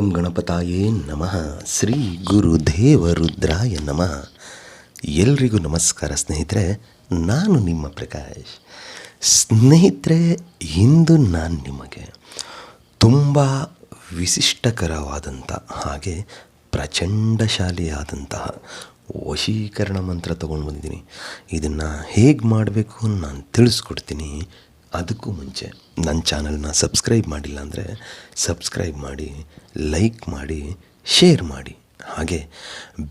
ಓಂ ಗಣಪತಾಯೇ ನಮಃ. ಶ್ರೀ ಗುರುದೇವ ರುದ್ರಾಯ ನಮಃ. ಎಲ್ರಿಗೂ ನಮಸ್ಕಾರ ಸ್ನೇಹಿತರೆ, ನಾನು ನಿಮ್ಮ ಪ್ರಕಾಶ್. ಸ್ನೇಹಿತರೆ, ಇಂದು ನಾನು ನಿಮಗೆ ತುಂಬ ವಿಶಿಷ್ಟಕರವಾದಂಥ ಹಾಗೆ ಪ್ರಚಂಡಶಾಲಿಯಾದಂತಹ ವಶೀಕರಣ ಮಂತ್ರ ತಗೊಂಡು ಬಂದಿದ್ದೀನಿ. ಇದನ್ನು ಹೇಗೆ ಮಾಡಬೇಕು ನಾನು ತಿಳಿಸ್ಕೊಡ್ತೀನಿ. ಅದಕ್ಕೂ ಮುಂಚೆ ನನ್ನ ಚಾನಲ್ನ ಸಬ್ಸ್ಕ್ರೈಬ್ ಮಾಡಿಲ್ಲ ಅಂದರೆ ಸಬ್ಸ್ಕ್ರೈಬ್ ಮಾಡಿ, ಲೈಕ್ ಮಾಡಿ, ಶೇರ್ ಮಾಡಿ. ಹಾಗೆ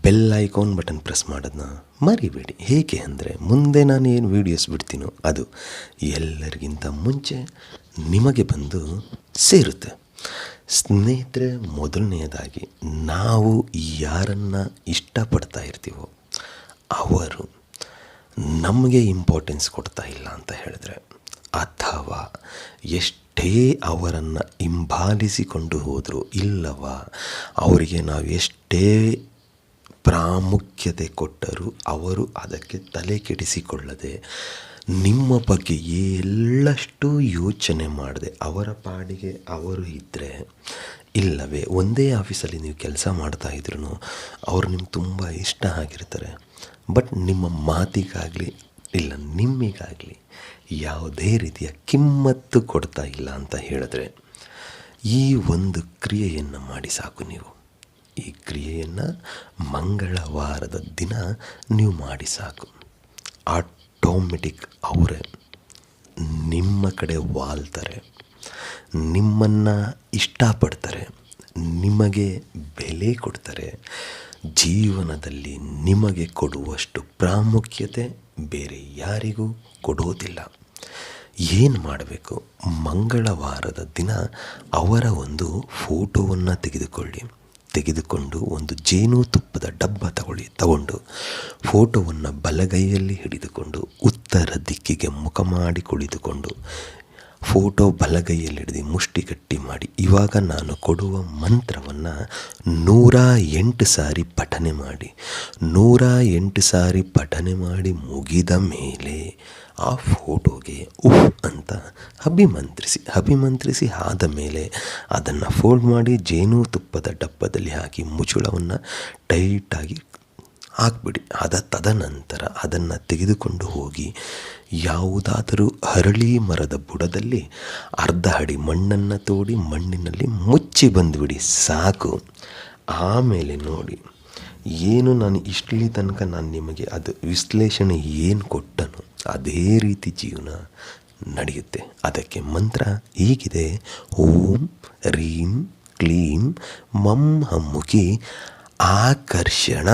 ಬೆಲ್ ಐಕಾನ್ ಬಟನ್ ಪ್ರೆಸ್ ಮಾಡೋದನ್ನ ಮರಿಬೇಡಿ. ಹೇಗೆ ಅಂದರೆ ಮುಂದೆ ನಾನು ಏನು ವೀಡಿಯೋಸ್ ಬಿಡ್ತೀನೋ ಅದು ಎಲ್ಲರಿಗಿಂತ ಮುಂಚೆ ನಿಮಗೆ ಬಂದು ಸೇರುತ್ತೆ. ಸ್ನೇಹಿತರೆ, ಮೊದಲನೆಯದಾಗಿ ನಾವು ಯಾರನ್ನು ಇಷ್ಟಪಡ್ತಾ ಇರ್ತೀವೋ ಅವರು ನಮಗೆ ಇಂಪಾರ್ಟೆನ್ಸ್ ಕೊಡ್ತಾ ಇಲ್ಲ ಅಂತ ಹೇಳಿದ್ರೆ. ಅಥವಾ ಎಷ್ಟೇ ಅವರನ್ನು ಹಿಂಬಾಲಿಸಿಕೊಂಡು ಹೋದರೂ ಇಲ್ಲವ, ಅವರಿಗೆ ನಾವು ಎಷ್ಟೇ ಪ್ರಾಮುಖ್ಯತೆ ಕೊಟ್ಟರೂ ಅವರು ಅದಕ್ಕೆ ತಲೆ ಕೆಡಿಸಿಕೊಳ್ಳದೆ ನಿಮ್ಮ ಬಗ್ಗೆ ಎಲ್ಲಷ್ಟು ಯೋಚನೆ ಮಾಡದೆ ಅವರ ಪಾಡಿಗೆ ಅವರು ಇದ್ದರೆ ಇಲ್ಲವೇ? ಒಂದೇ ಆಫೀಸಲ್ಲಿ ನೀವು ಕೆಲಸ ಮಾಡ್ತಾ ಇದ್ರೂ ಅವರು ನಿಮ್ಗೆ ತುಂಬ ಇಷ್ಟ ಆಗಿರ್ತಾರೆ. ಬಟ್ ನಿಮ್ಮ ಮಾತಿಗಾಗಲಿ ಇಲ್ಲ ನಿಮಗಾಗಲಿ ಯಾವುದೇ ರೀತಿಯ ಕಿಮ್ಮತ್ತು ಕೊಡ್ತಾ ಇಲ್ಲ ಅಂತ ಹೇಳಿದ್ರೆ ಈ ಒಂದು ಕ್ರಿಯೆಯನ್ನು ಮಾಡಿ ಸಾಕು ನೀವು. ಈ ಕ್ರಿಯೆಯನ್ನು ಮಂಗಳವಾರದ ದಿನ ನೀವು ಮಾಡಿ ಸಾಕು. ಆಟೋಮೆಟಿಕ್ ಅವರೇ ನಿಮ್ಮ ಕಡೆ ವಾಲ್ತಾರೆ, ನಿಮ್ಮನ್ನು ಇಷ್ಟಪಡ್ತಾರೆ, ನಿಮಗೆ ಬೆಲೆ ಕೊಡ್ತಾರೆ ಜೀವನದಲ್ಲಿ ನಿಮಗೆ ಕೊಡುವಷ್ಟು ಪ್ರಾಮುಖ್ಯತೆ ಬೇರೆ ಯಾರಿಗೂ ಕೊಡೋದಿಲ್ಲ ಏನು ಮಾಡಬೇಕು? ಮಂಗಳವಾರದ ದಿನ ಅವರ ಒಂದು ಫೋಟೋವನ್ನು ತೆಗೆದುಕೊಳ್ಳಿ. ತೆಗೆದುಕೊಂಡು ಒಂದು ಜೇನುತುಪ್ಪದ ಡಬ್ಬ ತಗೊಳ್ಳಿ, ತಗೊಂಡು ಫೋಟೋವನ್ನು ಬಲಗೈಯಲ್ಲಿ ಹಿಡಿದುಕೊಂಡು ಉತ್ತರ ದಿಕ್ಕಿಗೆ ಮುಖ ಮಾಡಿ ಕುಳಿತುಕೊಂಡು ಫೋಟೋ ಬಲಗೈಯಲ್ಲಿ ಹಿಡಿದು ಮುಷ್ಟಿ ಗಟ್ಟಿ ಮಾಡಿ ಇವಾಗ ನಾನು ಕೊಡುವ ಮಂತ್ರವನ್ನು ನೂರ ಎಂಟು ಸಾರಿ ಪಠನೆ ಮಾಡಿ, ನೂರ ಎಂಟು ಸಾರಿ ಪಠನೆ ಮಾಡಿ ಮುಗಿದ ಮೇಲೆ ಆ ಫೋಟೋಗೆ ಉಫ್ ಅಂತ ಅಭಿಮಂತ್ರಿಸಿ ಅಭಿಮಂತ್ರಿಸಿ ಆದ ಮೇಲೆ ಅದನ್ನು ಫೋಲ್ಡ್ ಮಾಡಿ ಜೇನುತುಪ್ಪದ ಡಬ್ಬದಲ್ಲಿ ಹಾಕಿ ಮುಚ್ಚುಳವನ್ನು ಟೈಟಾಗಿ ಹಾಕ್ಬಿಡಿ ಅದ ತದನಂತರ ಅದನ್ನು ತೆಗೆದುಕೊಂಡು ಹೋಗಿ ಯಾವುದಾದರೂ ಹರಳಿ ಮರದ ಬುಡದಲ್ಲಿ ಅರ್ಧ ಅಡಿ ಮಣ್ಣನ್ನು ತೋಡಿ ಮಣ್ಣಿನಲ್ಲಿ ಮುಚ್ಚಿ ಬಂದುಬಿಡಿ. ಸಾಕು. ಆಮೇಲೆ ನೋಡಿ, ಏನು ನಾನು ಇಷ್ಟಲಿ ತನಕ ನಾನು ನಿಮಗೆ ಅದು ವಿಶ್ಲೇಷಣೆ ಏನು ಕೊಟ್ಟನು ಅದೇ ರೀತಿ ಜೀವನ ನಡೆಯುತ್ತೆ. ಅದಕ್ಕೆ ಮಂತ್ರ ಹೀಗಿದೆ. ಓಂ ರೀಂ ಕ್ಲೀಂ ಮಂ ಹಮ್ಮುಖಿ ಆಕರ್ಷಣ.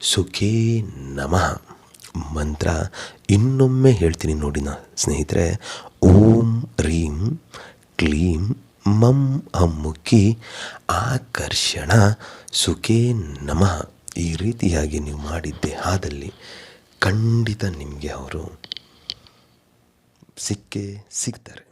ಸುಖೇ ನಮಃ. ಮಂತ್ರ ಇನ್ನೊಮ್ಮೆ ಹೇಳ್ತೀನಿ ನೋಡಿ ನಾ ಸ್ನೇಹಿತರೆ. ಓಂ ರೀಂ ಕ್ಲೀಂ ಮಂ ಅಮ್ಮುಖಿ ಆಕರ್ಷಣ ಸುಖೇ ನಮಃ. ಈ ರೀತಿಯಾಗಿ ನೀವು ಮಾಡಿದ್ದೆ ಆದಲ್ಲಿ ಖಂಡಿತ ನಿಮಗೆ ಅವರು ಸಿಕ್ಕೇ ಸಿಗ್ತಾರೆ.